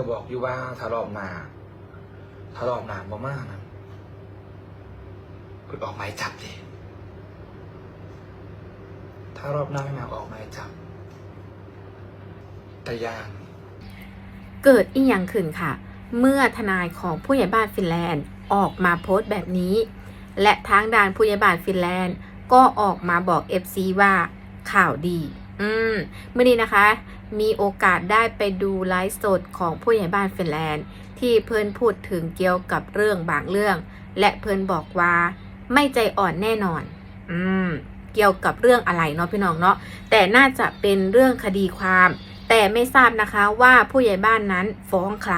ก็บอกอยู่ว่าถ้ารอบหน้าถ้ารอบหน้าบ่มากนะเพิ่นออกหมายจับดิถ้ารอบหน้าไม่มาออกหมายจับแต่ยานเกิดอีหยังขึ้นค่ะ เมื่อทนายของผู้ใหญ่บ้านฟินแลนด์ออกมาโพสต์แบบนี้ และทางด่านผู้ใหญ่บ้านฟินแลนด์ก็ออกมาบอก FC ว่าข่าวดี อืมเมื่อนี้นะคะ มีโอกาสได้ไปดูไลฟ์สดของผู้ใหญ่บ้านฟินแลนด์ ที่เพิ่นพูดถึงเกี่ยวกับเรื่องบางเรื่อง และเพิ่นบอกว่าไม่ใจอ่อนแน่นอน อืม เกี่ยวกับเรื่องอะไรเนาะพี่น้องเนาะแต่น่าจะเป็นเรื่องคดีความ แต่ไม่ทราบนะคะว่าผู้ใหญ่บ้านนั้นฟ้องใคร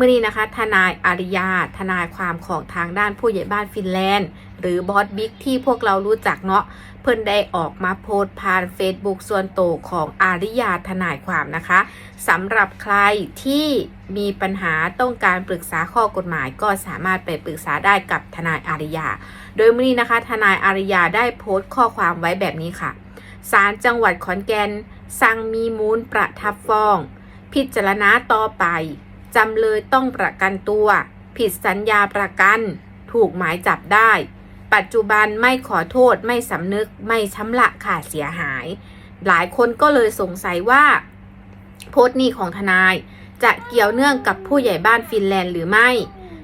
มื่อนี้นะคะ ทนายอาริยา ทนายความของทางด้านผู้ใหญ่บ้านฟินแลนด์ หรือบอสบิ๊กที่พวกเรารู้จักเนาะเพิ่นได้ออกมาโพสต์ผ่าน Facebook ส่วนตัวของอาริยาทนายความนะคะสำหรับใครที่มีปัญหาต้องการปรึกษาข้อกฎหมายก็สามารถไปปรึกษาได้กับทนายอาริยา โดยมื่อนี้นะคะ ทนายอาริยาได้โพสต์ข้อความไว้แบบนี้ค่ะศาลจังหวัดขอนแก่นสั่งมีมูลประทับฟ้อง พิจารณาต่อไป จำเลยต้องประกันตัว ผิดสัญญาประกัน ถูกหมายจับได้ ปัจจุบันไม่ขอโทษไม่สำนึกไม่ชำระค่าเสียหาย หลายคนก็เลยสงสัยว่า โพสต์นี้ของทนาย จะเกี่ยวเนื่องกับผู้ใหญ่บ้านฟินแลนด์หรือไม่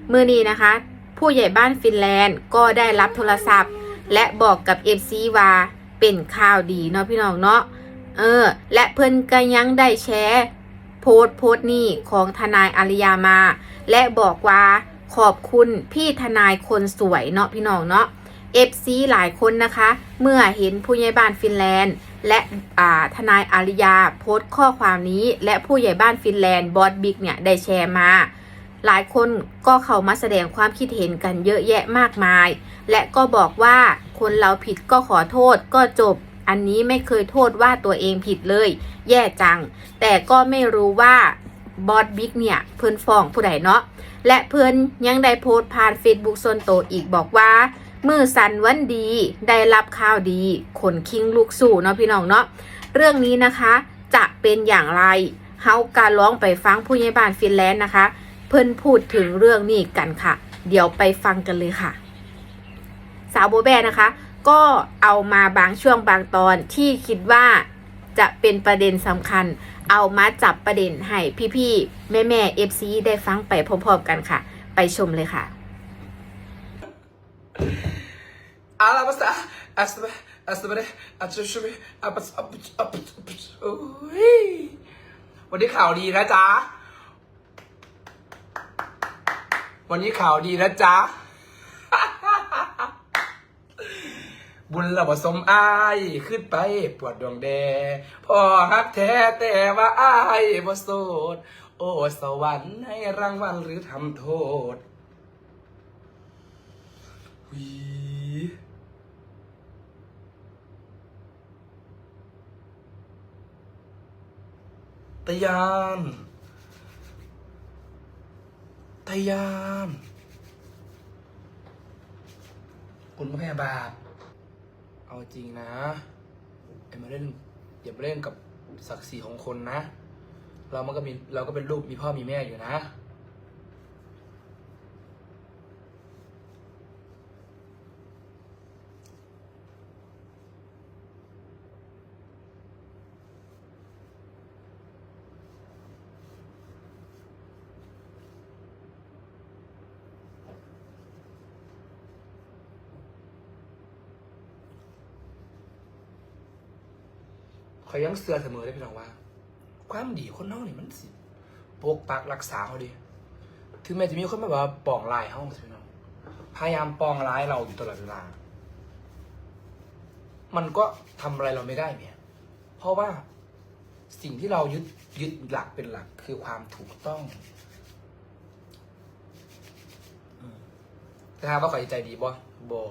เมื่อนี้นะคะ ผู้ใหญ่บ้านฟินแลนด์ก็ได้รับโทรศัพท์ และบอกกับ FC ว่าเป็นข่าวดีเนาะพี่น้องเนาะเออ และเพิ่นก็ยังได้แชร์ โพสต์โพสต์นี้ของทนายอาริยามา และบอกว่าขอบคุณพี่ทนายคนสวยเนาะพี่น้องเนาะ FC หลายคนนะคะ เมื่อเห็นผู้ใหญ่บ้านฟินแลนด์ และอ่าทนายอาริยาโพสต์ข้อความนี้ และผู้ใหญ่บ้านฟินแลนด์บอสบิ๊กเนี่ยได้แชร์มาหลายคนก็เข้ามาแสดงความคิดเห็นกันเยอะแยะมากมาย และก็บอกว่าคนเราผิดก็ขอโทษก็จบ อันนี้ไม่เคยโทษว่าตัวเองผิดเลย แย่จัง แต่ก็ไม่รู้ว่าบอสบิ๊กเนี่ยเพื่อนฟ้องผู้ใดเนาะและเพื่อนยังได้โพสต์ผ่าน Facebook ส่วนตัวอีกบอกว่ามือสันวันดีได้รับข่าวดีขนคิงลูกสู่เนาะพี่น้องเนาะเรื่องนี้นะคะจะเป็นอย่างไรเฮาการร้องไปฟังผู้ใหญ่บ้านฟินแลนด์นะคะ เพิ่นพูดถึงเรื่องนี้กันค่ะ เดี๋ยวไปฟังกันเลยค่ะ สาวโบแบนะคะ ก็เอามาบางช่วงบางตอนที่คิดว่าจะเป็นประเด็นสำคัญ เอามาจับประเด็นให้พี่ๆ แม่ๆ FC ได้ฟังไปพร้อมๆกันค่ะ ไปชมเลยค่ะอาลาบัสตาอัสบะอัสบะเดอัจฉริอัปสอัปอัปโอ้ยวันนี้ข่าวดีนะจ๊ะ วันนี้ข่าวดีนะจ๊ะ บุญละผสมอายขึ้นไปปวดดวงแดพอฮักแท้แต่ว่าอายบ่โสด โอ้สวรรค์ให้รางวัลหรือทำโทษหวีตยานตยาน คุณพยาบาล เอาจริงนะอย่ามาเล่นอย่ามาเล่นกับศักดิ์ศรีของคนนะ เรามันก็มีเราก็เป็นลูกมีพ่อมีแม่อยู่นะ อยยังเสือเสมอได้พี่น้องว่า ความดีคนน้องนี่มันสิปกปักรักษาเขาดิถึงแม้จะมีคนมาแบบปองลายเขาพี่น้องพยายามปองร้ายเราอยู่ตลอดเวลา มันก็ทำอะไรเราไม่ได้เนี่ย เพราะว่าสิ่งที่เรายึดยึดหลักเป็นหลักคือความถูกต้องแต่ถามว่าขอใจดีบ่บ่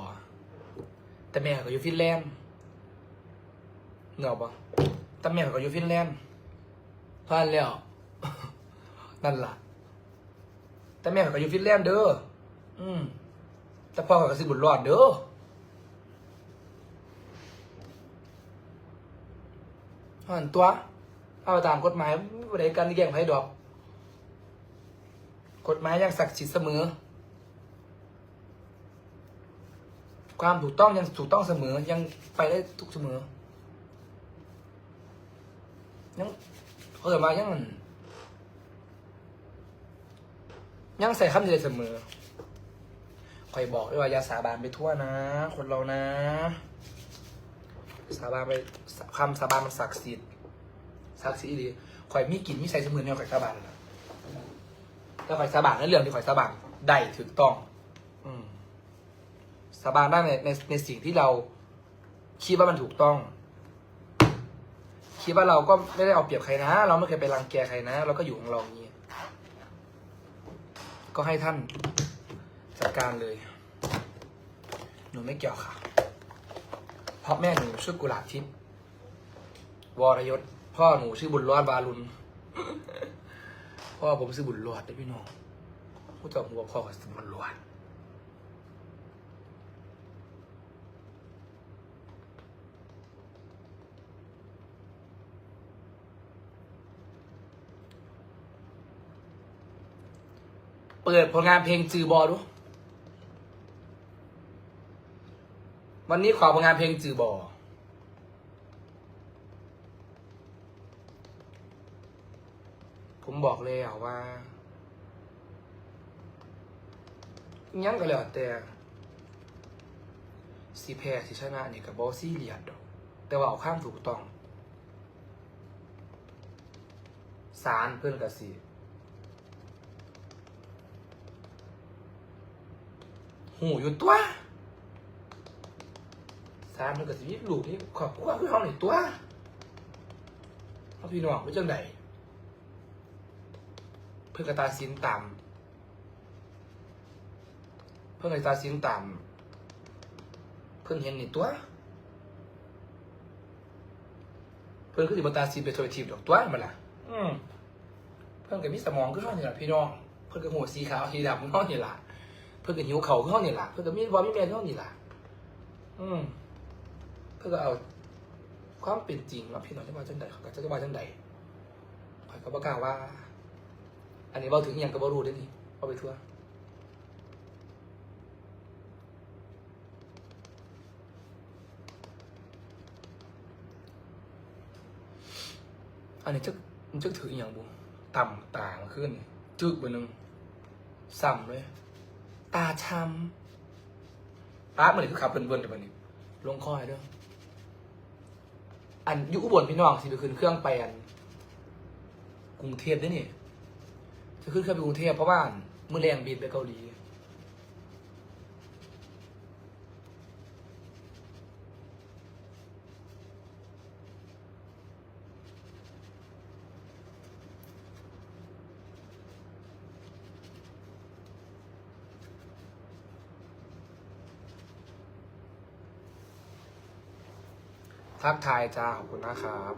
แต่แม่ก็อยู่ฟินแลนด์ เหงาปะต่แม่ก็อยู่ฟินแลนด์พลาดแล้ว นั่นล่ะต่แม่ก็อยู่ฟินแลนด์เด้อ อืมแต่พ่อเขาก็สิบุญรอดเด้อหันตัวเอาตามกฎหมายบ่ได้การแย่งไผดอก กฎหมายยังศักดิ์สิทธิ์เสมอ ความถูกต้องยังถูกต้องเสมอยังไปได้ทุกเสมอ ยังเออมายังมันยังใส่คำเดียวเสมอคอยบอกด้วยว่าอย่าสาบานไปทั่วนะ คนเรานะ สาบานไปคำสาบานมันศักดิ์สิทธิ์ศักดิ์สิทธิ์ดีคอยมีกลิ่นมีใส่เสมอแนวคอยสาบานนะแล้วคอยสาบานในเรื่องที่คอยสาบานได้ถูกต้อง อืมสาบานได้ในในในสิ่งที่เราคิดว่ามันถูกต้อง คิดว่าเราก็ไม่ได้เอาเปรียบใครนะ เราไม่เคยไปรังแกใครนะ เราก็อยู่ของเราอย่างนี้ก็ให้ท่านจัดการเลย หนูไม่เกี่ยวค่ะ เพราะแม่หนูชื่อกุหลาบทิพย์วรยศ พ่อหนูชื่อบุญรอดบาลุน พ่อผมชื่อบุญรอดได้พี่น้องผู้จอหัวพ่อกับบุญรอด เปิดผลงานเพลงจือบอดู วันนี้ขอผลงานเพลงจือบอผมบอกเลยอะว่ายังก็แล้วแต่สีแพ้สีชนะนี่กับบอซี่เลียดดอก แต่ว่าเอาข้างถูกต้องสารเพื่อนกับสี หูอยู่ตัวสามมันก็สิมีลูกนี่ขอบคุณคือเขาหน่ตัวเขาพี่น้องไม่จังใดเพื่อนกระตาสินต่ำเพื่อนกระตาสินต่ำเพื่อนเห็นนี่ตัว เพื่อนคือสิบตาสินเป็นโซลิทีฟดอกตัวมันละเพื่อนก็มีสมองคือเขานี่แหละพี่น้อง เพื่อนก็หัวสีขาวสีดำคือเขานี่แหละ เพื่อก็หิวเขาคือเขานี่แหละเพื่อก็มีบอมีแมนคือเขานี่แหละอืมเพื่อก็เอา ความเป็นจริงว่าพี่น้องจะว่าจังใดเขาก็จะว่าจังใดข่อยก็บอกกล้าว่า อันนี้เบาถึงอย่างก็บ่รู้ได้นี่เอาไปทั่วอันนี้จะมันจะถืออย่างบุต่ำต่ามาขึ้นจึกไปหนึ่งซ้ำเลย ตาช้ำป้ามันนี่คือขับเบิ่นๆแต่บันนี้ ลงคอยเด้ออันอยู่อุบลพี่น้องสิไปขึ้นเครื่องไปอันกรุงเทพได้นี่จะขึ้นเครื่องไปกรุงเทพเพราะว่ามือแรงบินไปเกาหลี ทักทายจ้าขอบคุณนะครับ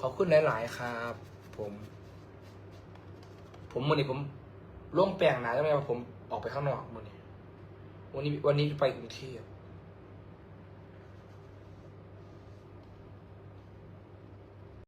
ขอบคุณหลาย ๆ ครับ ผม ผมวันนี้ผมล่วงแปลงหนาใช่ไหมว่าผมออกไปข้างนอกวันนี้ วันนี้วันนี้ไปกรุงเทพ